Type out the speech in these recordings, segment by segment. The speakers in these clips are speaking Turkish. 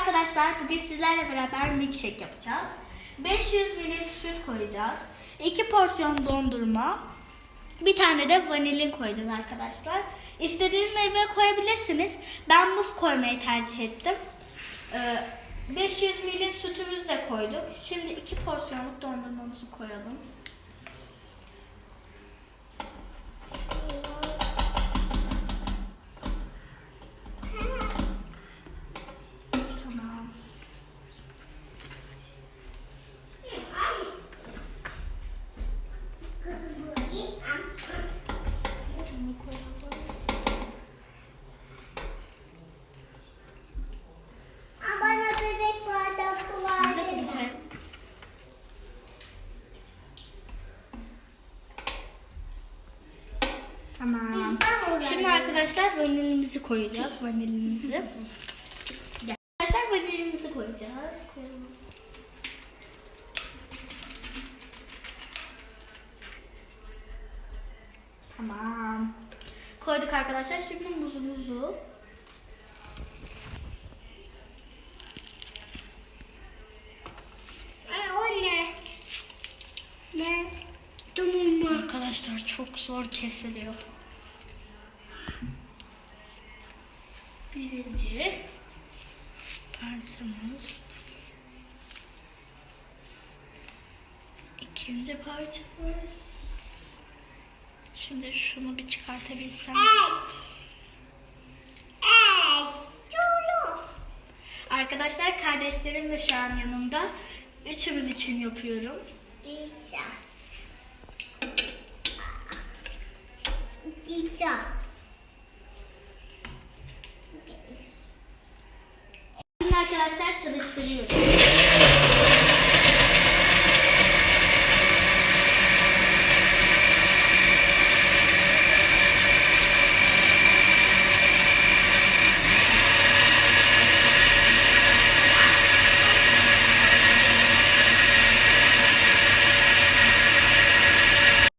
arkadaşlar bugün sizlerle beraber milkshake yapacağız. 500 ml süt koyacağız. 2 porsiyon dondurma. Bir tane de vanilin koyacağız arkadaşlar. İstediğiniz meyve koyabilirsiniz. Ben muz koymayı tercih ettim. Ee, 500 ml sütümüzü de koyduk. Şimdi 2 porsiyonluk dondurmamızı koyalım. Tamam. Bunu koyalım. Bana bebek bardağı Bir de var. bunu koyalım. Tamam. Şimdi arkadaşlar vanilimizi koyacağız. Vanilimizi. Arkadaşlar vanilimizi koyacağız. Koyalım. Tamam. Koyduk arkadaşlar. Şimdi muzumuzu. Ay, o ne? Ne? Tamam? Arkadaşlar çok zor kesiliyor. Birinci parçamız. İkinci parçamız. Şimdi şunu bir çıkartabilsem. Evet. Evet. Çulu. Arkadaşlar kardeşlerim de şu an yanımda. Üçümüz için yapıyorum. Güzel. Güzel. Şimdi arkadaşlar çalıştırıyoruz.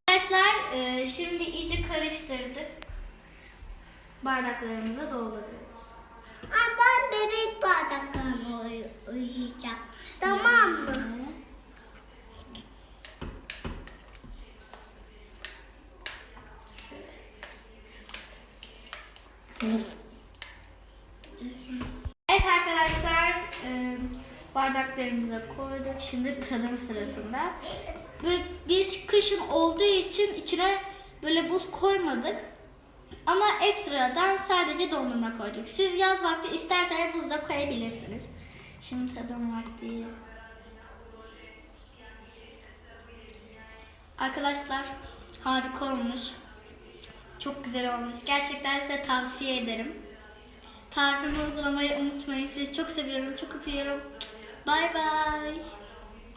Arkadaşlar e, şimdi iyice karıştırdık. Bardaklarımıza dolduruyoruz. Aa, ben bebek bardaklarını oy- uyuyacağım. Tamam mı? Evet arkadaşlar e, bardaklarımıza koyduk. Şimdi tadım sırasında. Böyle biz kışın olduğu için içine böyle buz koymadık. Ama ekstradan sadece dondurma koyduk. Siz yaz vakti isterseniz buz da koyabilirsiniz. Şimdi tadım vakti. Arkadaşlar harika olmuş. Çok güzel olmuş. Gerçekten size tavsiye ederim. Tarifimi uygulamayı unutmayın. Sizi çok seviyorum. Çok öpüyorum. Bay bay.